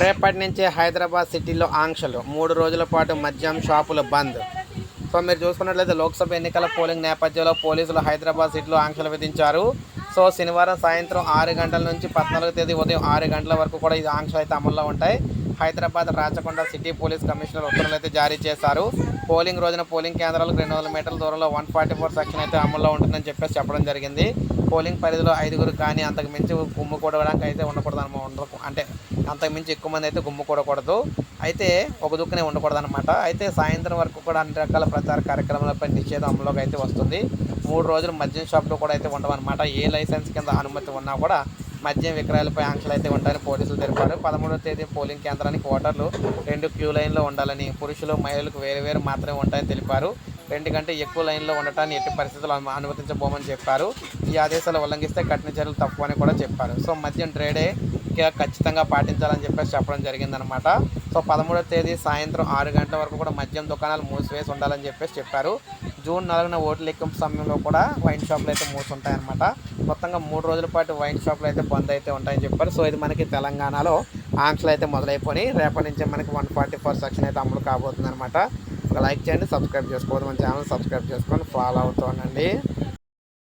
రేపటి నుంచి హైదరాబాద్ సిటీలో ఆంక్షలు. మూడు రోజుల పాటు మద్యం షాపులు బంద్. సో మీరు చూసుకున్నట్లయితే లోక్సభ ఎన్నికల పోలింగ్ నేపథ్యంలో పోలీసులు హైదరాబాద్ సిటీలో ఆంక్షలు విధించారు. సో శనివారం సాయంత్రం ఆరు గంటల నుంచి పద్నాలుగో తేదీ ఉదయం ఆరు గంటల వరకు కూడా ఈ ఆంక్షలు అయితే అమల్లో ఉంటాయి. Hyderabad Rachakonda city police commissioner ఉత్తర్వులు అయితే జారీ చేశారు. పోలింగ్ రోజున పోలింగ్ కేంద్రాలకు రెండు వందల మీటర్ల దూరంలో వన్ ఫార్టీ ఫోర్ సెక్షన్ అయితే అమల్లో ఉంటుందని చెప్పేసి చెప్పడం జరిగింది. పోలింగ్ పరిధిలో ఐదుగురు కానీ అంతకు మించి గుమ్ము కూడడానికి అయితే ఉండకూడదు అనమాట ఉండకు అంటే అంతకు మించి ఎక్కువ మంది అయితే గుమ్ము కూడకూడదు. అయితే ఒక దుక్కునే ఉండకూడదు అనమాట అయితే సాయంత్రం వరకు కూడా అన్ని రకాల ప్రచార కార్యక్రమాలపై నిషేధం అమలులోకి అయితే వస్తుంది. మూడు రోజులు మద్యం షాపులు కూడా అయితే ఉండవన్నమాట. ఏ లైసెన్స్ కింద అనుమతి ఉన్నా కూడా మద్యం విక్రయాలపై ఆంక్షలు అయితే ఉంటాయని పోలీసులు తెలిపారు. పదమూడవ తేదీ పోలింగ్ కేంద్రానికి ఓటర్లు రెండు క్యూ లైన్లో ఉండాలని పురుషులు మహిళలకు వేరు వేరు మాత్రమే ఉంటాయని తెలిపారు. రెండు కంటే ఎక్కువ లైన్లో ఉండటాన్ని ఎట్టి పరిస్థితులు అను- అనుమతించబోమని చెప్పారు. ఈ ఆదేశాలు ఉల్లంఘిస్తే కఠిన చర్యలు తప్పని కూడా చెప్పారు. సో మద్యం ట్రేడే ఇక ఖచ్చితంగా పాటించాలని చెప్పేసి చెప్పడం జరిగిందనమాట సో పదమూడవ తేదీ సాయంత్రం ఆరు గంటల వరకు కూడా మద్యం దుకాణాలు మూసివేసి ఉండాలని చెప్పేసి చెప్పారు. జూన్ నాలుగున ఓట్ల లెక్కింపు సమయంలో కూడా వైన్ షాపులు అయితే మూసుంటాయన్నమాట. మొత్తంగా మూడు రోజుల పాటు వైన్ షాపులు అయితే బంద్ అయితే ఉంటాయని చెప్పారు. సో ఇది మనకి తెలంగాణలో ఆంక్షలు అయితే మొదలైపోయి రేపటి నుంచి మనకి వన్ ఫార్టీ ఫోర్ సెక్షన్ అయితే అమలు కాబోతుంది అనమాట లైక్ చేయండి సబ్స్క్రైబ్ చేసుకోవద్దు. మన ఛానల్ సబ్స్క్రైబ్ చేసుకొని ఫాలో అవుతూ ఉండండి.